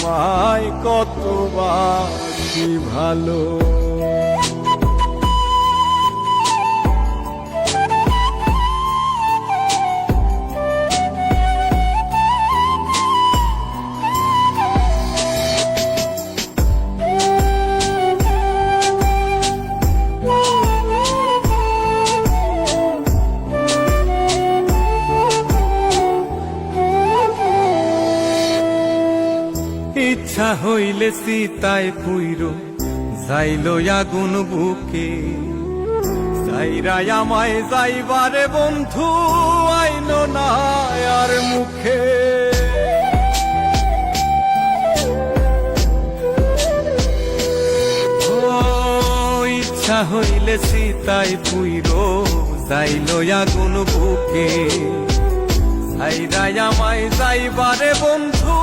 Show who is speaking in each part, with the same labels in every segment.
Speaker 1: তোমায় কত বাসি ভালো ইচ্ছা হইলে সীতায় পুইর, যাইল আগুন বুকে। যাইরাই আমায় যাইবারে বন্ধু আইন না আর মুখে। ইচ্ছা হইলে সীতায় পুইর, যাইল আগুন বুকে। আইরাই আমায় যাইবারে বন্ধু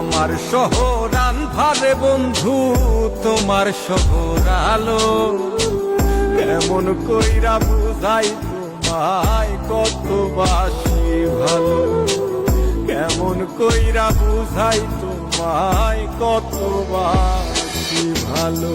Speaker 1: আমার শহরান আন্ধারে বন্ধু, তোমার শহর আলো। এমন কইরা বুঝাই তোমায় কত বাসি ভালো। কেমন কইরা বুঝাই তোমায় কত বাসি ভালো।